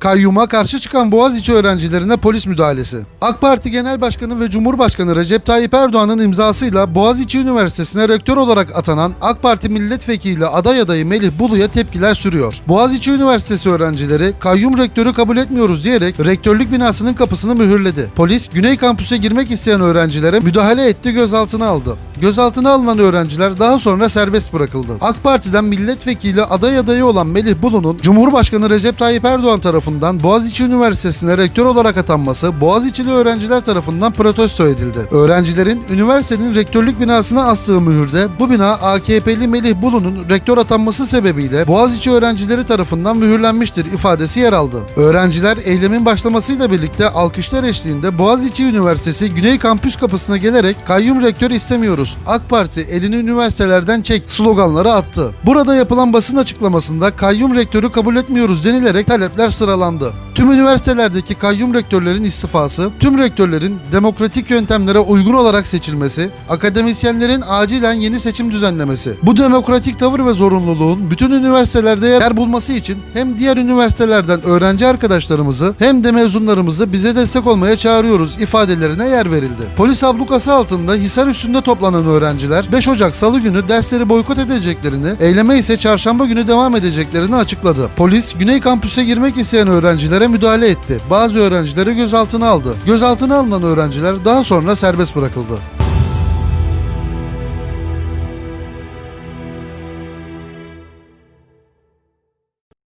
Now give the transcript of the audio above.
Kayyuma karşı çıkan Boğaziçi öğrencilerine polis müdahalesi. AK Parti Genel Başkanı ve Cumhurbaşkanı Recep Tayyip Erdoğan'ın imzasıyla Boğaziçi Üniversitesi'ne rektör olarak atanan AK Parti milletvekili aday adayı Melih Bulu'ya tepkiler sürüyor. Boğaziçi Üniversitesi öğrencileri kayyum rektörü kabul etmiyoruz diyerek rektörlük binasının kapısını mühürledi. Polis Güney Kampüs'e girmek isteyen öğrencilere müdahale etti gözaltına aldı. Gözaltına alınan öğrenciler daha sonra serbest bırakıldı. AK Parti'den milletvekili aday adayı olan Melih Bulu'nun Cumhurbaşkanı Recep Tayyip Erdoğan tarafından Boğaziçi Üniversitesi'ne rektör olarak atanması Boğaziçi'li öğrenciler tarafından protesto edildi. Öğrencilerin üniversitenin rektörlük binasına astığı mühürde bu bina AKP'li Melih Bulu'nun rektör atanması sebebiyle Boğaziçi öğrencileri tarafından mühürlenmiştir ifadesi yer aldı. Öğrenciler eylemin başlamasıyla birlikte alkışlar eşliğinde Boğaziçi Üniversitesi Güney Kampüs kapısına gelerek kayyum rektör istemiyoruz. AK Parti elini üniversitelerden çek sloganları attı. Burada yapılan basın açıklamasında kayyum rektörü kabul etmiyoruz denilerek talepler sıralandı. Tüm üniversitelerdeki kayyum rektörlerin istifası, tüm rektörlerin demokratik yöntemlere uygun olarak seçilmesi, akademisyenlerin acilen yeni seçim düzenlemesi. Bu demokratik tavır ve zorunluluğun bütün üniversitelerde yer bulması için hem diğer üniversitelerden öğrenci arkadaşlarımızı hem de mezunlarımızı bize destek olmaya çağırıyoruz ifadelerine yer verildi. Polis ablukası altında Hisar üstünde toplanan öğrenciler 5 Ocak Salı günü dersleri boykot edeceklerini, eyleme ise çarşamba günü devam edeceklerini açıkladı. Polis Güney Kampüs'e girmek isteyen öğrencilere müdahale etti. Bazı öğrencileri gözaltına aldı. Gözaltına alınan öğrenciler daha sonra serbest bırakıldı.